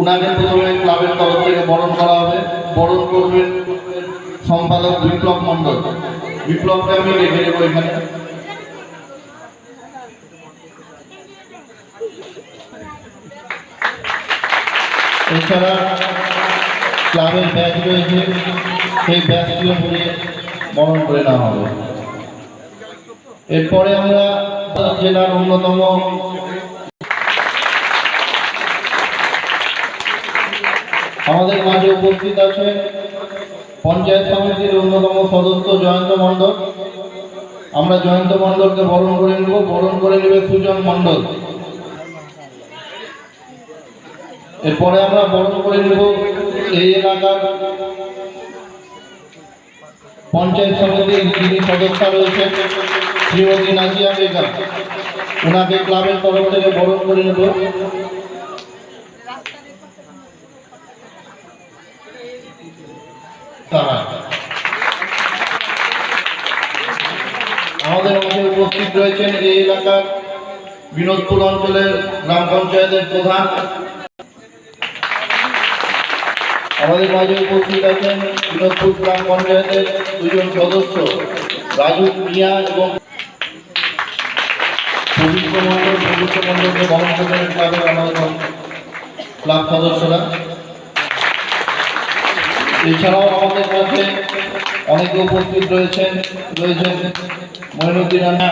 উনাকে প্রথমে ক্লাবের তরফ থেকে বরণ করা হবে। বরণ করবেন সম্পাদক বিপ্লব মণ্ডল। বিপ্লবকে আমি এছাড়া ক্লাবের ব্যাচ রয়েছে, সেই ব্যাচটিও নিয়ে বরণ করে নেওয়া হবে। এরপরে আমরা জেলার অন্যতম আমাদের মাঝে উপস্থিত আছে পঞ্চায়েত সমিতির অন্যতম সদস্য জয়ন্ত মণ্ডল। আমরা জয়ন্ত মণ্ডলকে বরণ করে নেব। বরণ করে নেবে সুজন মণ্ডল। এরপরে আমরা বরণ করে নেব এই এলাকার পঞ্চায়েত সমিতির যিনি সদস্য রয়েছেন, শ্রীমতী নাজিয়া বেগম। ওনাকে ক্লাবের তরফ থেকে বরণ করে নেব। তারা। আমাদের মাঝে উপস্থিত রয়েছেন এই এলাকার বিনোদপুর অঞ্চলের গ্রাম পঞ্চায়েতের প্রধান। আমাদের মাঝে উপস্থিত আছেন বিনোদপুর গ্রাম পঞ্চায়েতের দুজন সদস্য, রাজু মিয়া এবং পবিত্র মণ্ডল, পবিত্র মণ্ডলকে বরণ ক্লাবের আমাদের ক্লাব সদস্যরা। এছাড়াও আমাদের মধ্যে অনেকে উপস্থিত রয়েছেন রয়েছেন মইনুদ্দিন রানা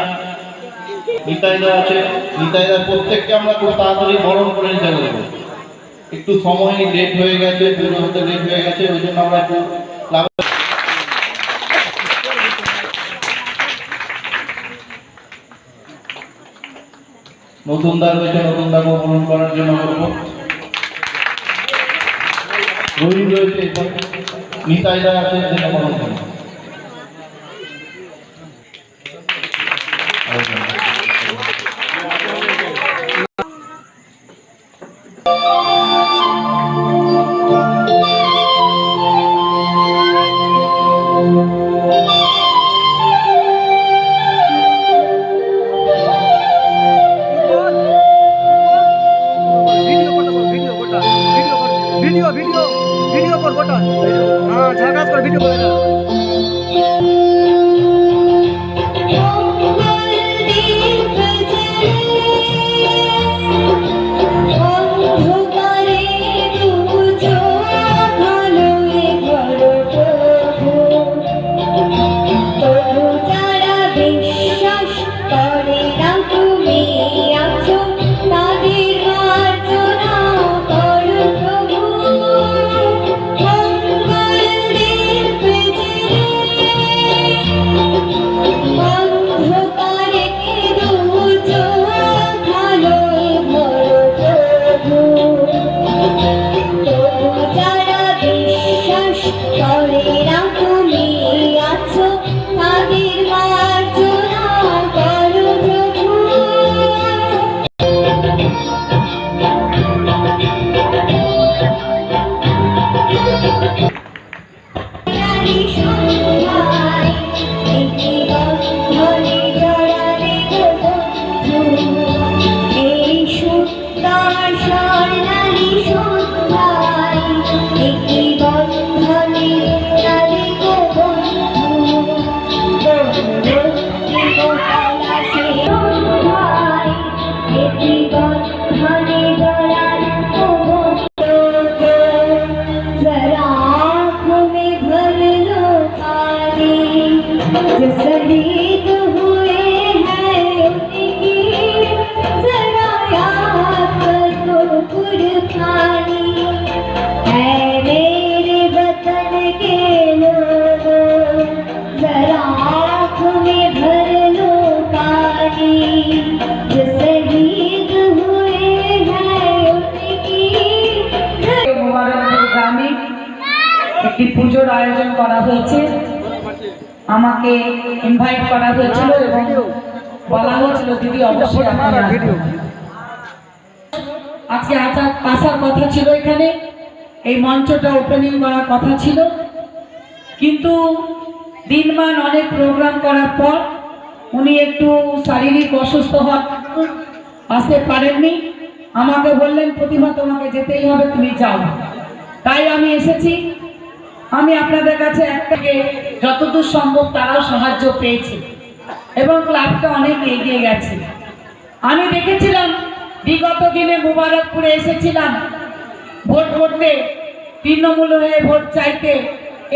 নিতাইদা আছে। নিতাইদা প্রত্যেককে আমরা খুব তাড়াতাড়ি বরণ করে নিতে পারব। একটু সময় লেট হয়ে গেছে পুজো হতে লেট হয়ে গেছে, ওই জন্য আমরা একটু নতুন দা রয়েছে নতুন দাকে বরণ করার জন্য করব রহিম রয়েছে এখানে নিতাইদা আছে একটি পুজোর আয়োজন করা হয়েছে। আমাকে ইনভাইট করা হয়েছিল এবং বলা হয়েছিল, দিদি, অবশ্যই আজকে আচার আসার কথা ছিল এখানে। এই মঞ্চটা ওপেনিং করার কথা ছিল। কিন্তু দিনমান অনেক প্রোগ্রাম করার পর উনি একটু শারীরিক অসুস্থ হওয়ার আসতে পারেননি। আমাকে বললেন প্রতিভা তোমাকে যেতেই হবে, তুমি যাও। তাই আমি এসেছি। আমি আপনাদের কাছে একটাকে যতদূর সম্ভব তারাও সাহায্য পেয়েছে এবং ক্লাবটা অনেক এগিয়ে গেছে। আমি দেখেছিলাম, বিগত দিনে মুবারকপুরে এসেছিলাম। ভোট করতে, তৃণমূল হয়ে ভোট চাইতে,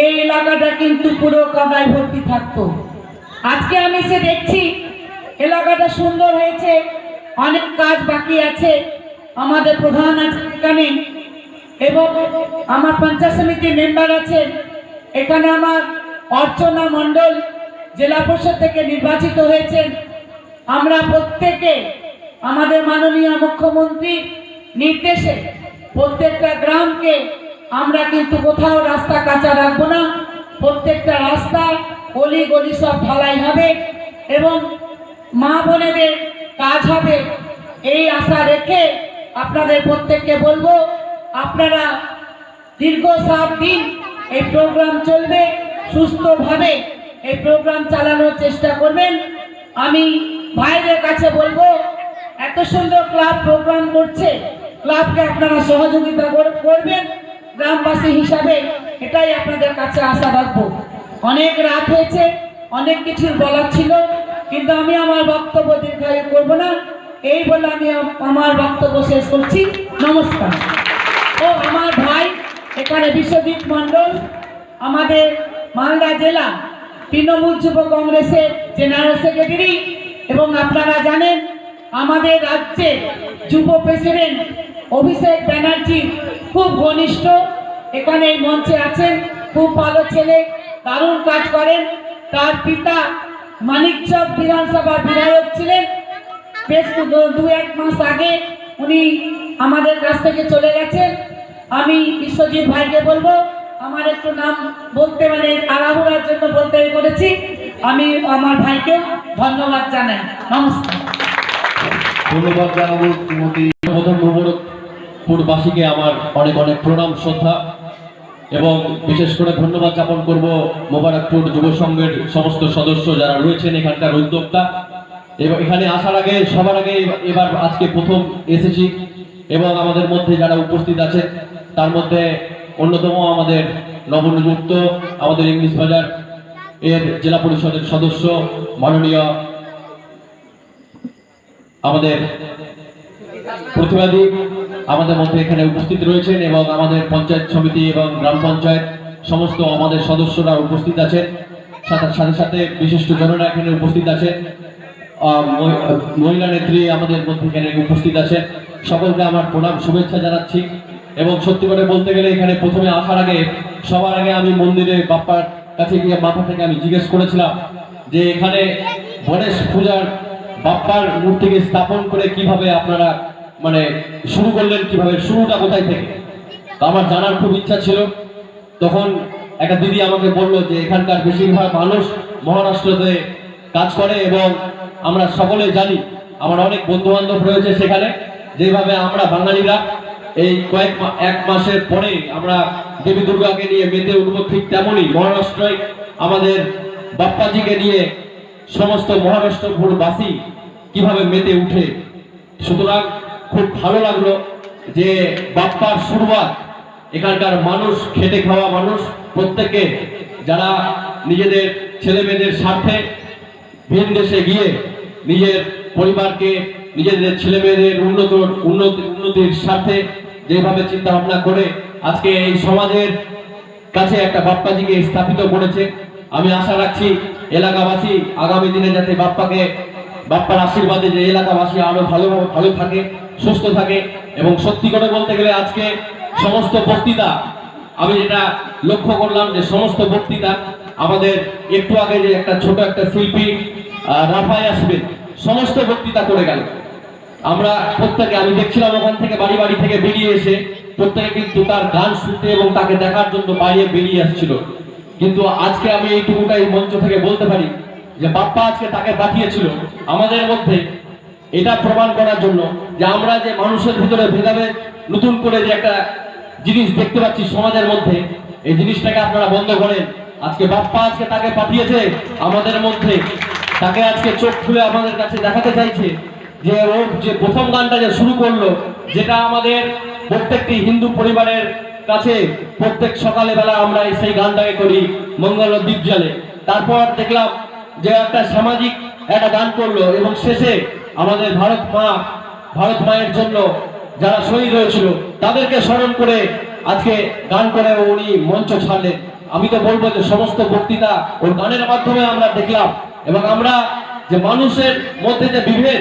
এই এলাকাটা কিন্তু পুরো কাদায় ভর্তি থাকত। আজকে আমি সে দেখছি, এলাকাটা সুন্দর হয়েছে, অনেক কাজ বাকি আছে। আমাদের প্রধান আছে এখানে এবং আমার পঞ্চায়েত সমিতির মেম্বার আছেন। এখানে আমার অর্চনা মণ্ডল জেলা পরিষদ থেকে নির্বাচিত হয়েছেন। আমরা প্রত্যেকে আমাদের মাননীয় মুখ্যমন্ত্রী নির্দেশে প্রত্যেকটা গ্রামকে আমরা কিন্তু কোথাও রাস্তা কাঁচা রাখব না। প্রত্যেকটা রাস্তা গলি গলি সব ঢালাই হবে এবং মা বোনেদের কাজ হবে। এই আশা রেখে আপনাদের প্রত্যেককে বলব আপনারা দীর্ঘ সাত দিন এই প্রোগ্রাম চলবে, সুস্থভাবে এই প্রোগ্রাম চালানোর চেষ্টা করবেন। আমি ভাইদের কাছে বলব, এত সুন্দর ক্লাব প্রোগ্রাম করছে ক্লাবকে আপনারা সহযোগিতা করবেন। গ্রামবাসী হিসাবে এটাই আপনাদের কাছে আশা রাখব। অনেক রাত হয়েছে, অনেক কিছুর বলার ছিল, কিন্তু আমি আমার বক্তব্য দীর্ঘায়ু করব না। এই বলে আমি, আমার বক্তব্য শেষ করছি। নমস্কার। ও আমার ভাই, এখানে বিশ্বজিৎ মণ্ডল, আমাদের মালদা জেলা তৃণমূল যুব কংগ্রেসের জেনারেল সেক্রেটারি। এবং আপনারা জানেন, আমাদের রাজ্যের যুব প্রেসিডেন্ট অভিষেক ব্যানার্জি খুব ঘনিষ্ঠ, এখানে এই মঞ্চে আছেন, খুব ভালো ছেলে, দারুণ কাজ করেন। তার পিতা মানিকচক বিধানসভার বিধায়ক ছিলেন। বেশ দু, এক মাস আগে উনি আমাদের কাছ থেকে চলে গেছেন। আমি বিশ্বজিৎ ভাইকে বলব, আমার একটু নাম বলতে মানে তাড়াহুড়ার জন্য বলতে করেছি আমি আমার ভাইকে ধন্যবাদ জানাই। নমস্কার। ধন্যবাদ জানাব শ্রীমতী প্রথম মোবারকপুরবাসীকে আমার অনেক অনেক প্রণাম, শ্রদ্ধা, এবং বিশেষ করে ধন্যবাদ জ্ঞাপন করব মোবারকপুর যুব সংঘের সমস্ত সদস্য যারা রয়েছেন এখানকার উদ্যোক্তা। এবং এখানে আসার আগে, সবার আগে এবার আজকে প্রথম এসেছি, এবং আমাদের মধ্যে যারা উপস্থিত আছে তার মধ্যে অন্যতম আমাদের নবনিযুক্ত, আমাদের ইংলিশ বাজার এর জেলা পরিষদের সদস্য, মাননীয় আমাদের প্রতিবাদী আমাদের মধ্যে এখানে উপস্থিত রয়েছেন এবং আমাদের পঞ্চায়েত সমিতি এবং গ্রাম পঞ্চায়েত সমস্ত আমাদের সদস্যরা উপস্থিত আছেন। সাথে সাথে বিশিষ্ট জনরা এখানে উপস্থিত আছেন। মহিলা নেত্রী আমাদের মধ্যে এখানে উপস্থিত আছেন। সকলকে আমার প্রণাম, শুভেচ্ছা জানাচ্ছি। এবং সত্যি করে বলতে গেলে এখানে প্রথমে আসার আগে, সবার আগে আমি মন্দিরে বাপ্পার কাছে গিয়ে মাথা থেকে আমি জিজ্ঞেস করেছিলাম যে এখানে গণেশ পূজার বাপ্পার মূর্তিকে স্থাপন করে কীভাবে আপনারা মানে শুরু করলেন, কীভাবে, শুরুটা কোথায় থেকে? তো আমার জানার খুব ইচ্ছা ছিল। তখন একটা দিদি আমাকে বলল যে এখানকার বেশিরভাগ মানুষ মহারাষ্ট্রতে কাজ করে এবং আমরা সকলে জানি, আমার অনেক বন্ধু বান্ধব রয়েছে সেখানে, যেভাবে আমরা বাঙালিরা এই কয়েক এক মাসের পরে আমরা দেবী দুর্গাকে নিয়ে মেতে উঠবো ঠিক তেমনই মহারাষ্ট্রে আমাদের বাপ্পাজিকে নিয়ে সমস্ত মহারাষ্ট্রপুরবাসী কীভাবে মেতে উঠে। সুতরাং খুব ভালো লাগল যে বাপ্পার শুরুয়াত এখানকার মানুষ, খেটে খাওয়া মানুষ, প্রত্যেকে যারা নিজেদের ছেলে মেয়েদের স্বার্থে ভিন দেশে গিয়ে নিজের পরিবারকে, নিজেদের ছেলে মেয়েদের উন্নতি, উন্নতির স্বার্থে যেভাবে চিন্তা ভাবনা করে আজকে এই সমাজের কাছে একটা বাপ্পাজিকে স্থাপিত করেছে। আমি আশা রাখছি এলাকাবাসী আগামী দিনে যাতে বাপ্পাকে, বাপ্পার আশীর্বাদে যে এলাকাবাসী আরও ভালো ভালো থাকে, সুস্থ থাকে এবং সত্যি করে বলতে গেলে আজকে সমস্ত বক্তৃতা, আমি যেটা লক্ষ্য করলাম যে সমস্ত বক্তৃতা আমাদের একটু আগে যে একটা ছোট একটা শিল্পী রাফায় আসবে, সমস্ত বক্তৃতা করে গেল। আমরা প্রত্যেকে, আমি দেখছিলাম ওখান থেকে বাড়ি বাড়ি থেকে বেরিয়ে এসে প্রত্যেকে কিন্তু তার গান শুনতে এবং তাকে দেখার জন্য বাইরে বেরিয়ে আসছিল। কিন্তু আজকে আমি এইটুকুটাই মঞ্চ থেকে বলতে পারি যে বাপ্পা আজকে তাকে পাঠিয়েছিল আমাদের মধ্যে। এটা প্রমাণ করার জন্য যে আমরা যে মানুষের ভিতরে ভেদাভেদ, নতুন করে যে একটা জিনিস দেখতে পাচ্ছি সমাজের মধ্যে, এই জিনিসটাকে আপনারা বন্ধ করেন। আজকে বাপ্পা আজকে তাকে পাঠিয়েছে আমাদের মধ্যে। তাকে আজকে চোখ খুলে আমাদের কাছে দেখাতে চাইছে। যে ওর যে প্রথম গানটা যে শুরু করল, যেটা আমাদের প্রত্যেকটি হিন্দু পরিবারের কাছে প্রত্যেক সকালে বেলা আমরা সেই গানটাকে করি মঙ্গল দ্বীপ জলে তারপর দেখলাম যে একটা সামাজিক একটা গান করল এবং শেষে আমাদের ভারত মা, ভারত মায়ের জন্য যারা শহীদ হয়েছিল, তাদেরকে স্মরণ করে আজকে গান করে উনি মঞ্চ ছাড়লেন। আমি তো বলব যে সমস্ত বক্তৃতা ওর গানের মাধ্যমে আমরা দেখলাম এবং আমরা যে মানুষের মধ্যে যে বিভেদ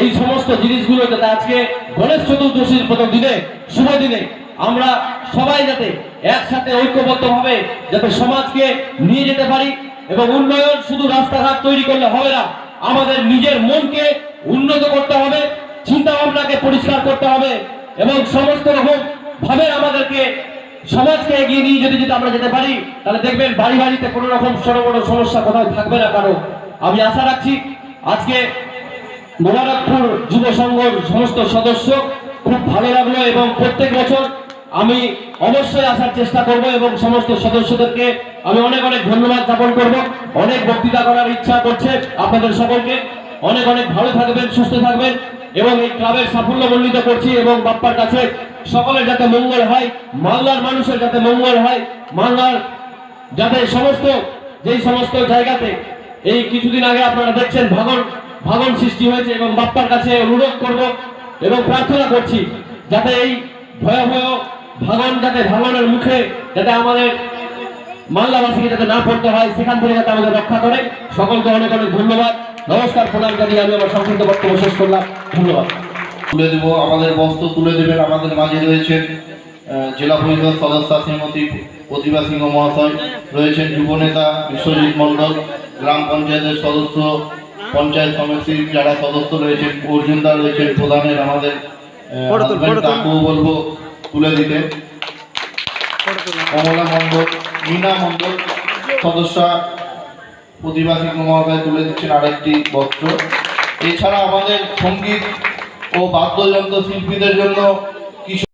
এই সমস্ত জিনিসগুলো যাতে আজকে গণেশ চতুর্দশীর প্রথম দিনে, শুভ দিনে আমরা সবাই যাতে একসাথে ঐক্যবদ্ধভাবে যাতে সমাজকে নিয়ে যেতে পারি এবং উন্নয়ন শুধু রাস্তাঘাট তৈরি করলে হবে না, আমাদের নিজের মনকে উন্নত করতে হবে চিন্তা ভাবনাকে পরিষ্কার করতে হবে এবং সমস্ত রকম ভাবে আমাদেরকে সমাজকে এগিয়ে নিয়ে যদি যদি আমরা যেতে পারি, তাহলে দেখবেন বাড়ি বাড়িতে কোনো রকম ছোট বড় সমস্যা কোথাও থাকবে না কারও। আমি আশা রাখছি আজকে মোবারকপুর যুব সংঘর সমস্ত সদস্য, খুব ভালো লাগল এবং প্রত্যেক বছর আমি অবশ্যই আসার চেষ্টা করব এবং সমস্ত সদস্যদেরকে আমি অনেক অনেক ধন্যবাদ জ্ঞাপন করব। অনেক বক্তৃতা করার ইচ্ছা করছে আপনাদের সকলকে। অনেক অনেক ভালো থাকবেন, সুস্থ থাকবেন এবং এই ক্লাবের সাফল্য মণ্ডিত করছি এবং বাপ্পার কাছে সকলের যাতে মঙ্গল হয়, মালদার মানুষের যাতে মঙ্গল হয়, মালদার যাতে সমস্ত, যেই সমস্ত জায়গাতে এই কিছুদিন আগে আপনারা দেখছেন ভাগন ভাগন সৃষ্টি হয়েছে এবং বাপ্পার কাছে অনুরোধ করব এবং প্রার্থনা করছি যাতে এই ভয়াবহ ভাগন যাতে ভাগনের মুখে যাতে আমাদের মাল্লাবাসীকে যাতে না পড়তে হয়, সেখান থেকে যাতে আমাদের রক্ষা করে। সকলকে অনেক অনেক ধন্যবাদ। নমস্কার, প্রণাম জানিয়ে আমি আমার সংক্ষিপ্ত বক্তব্য শেষ করলাম। ধন্যবাদ। তুলে দেবো, আমাদের বস্ত্র তুলে দেবেন, আমাদের মাঝে রয়েছেন জেলা পরিষদ সদস্য শ্রীমতী প্রতিভা সিংহ মহাশয়, রয়েছেন যুবনেতা বিশ্বজিৎ মণ্ডল, গ্রাম পঞ্চায়েতের সদস্য পঞ্চায়েত সমিতির যারা সদস্য রয়েছেন অর্জুনদা রয়েছেন প্রধানের আমাদের। কাকুও বলব তুলে দিতে। কমলা মণ্ডল মীনা মণ্ডল সদস্যা প্রতিভা সিংহ মহাশয় তুলে দিচ্ছেন আরেকটি বস্ত্র। এছাড়া আমাদের সংগীত ও বাদ্যযন্ত্র শিল্পীদের জন্য কিছু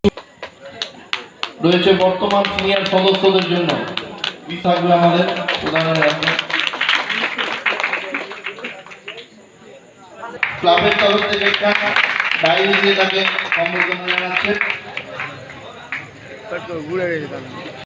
রয়েছে বর্তমান সিনিয়র সদস্যদের জন্য। থাকবে আমাদের প্রধানের ক্লাবের তরফ থেকে একটা ডায়েরি দিয়ে তাকে সম্বর্ধনা জানাচ্ছে ঘুরে গেছে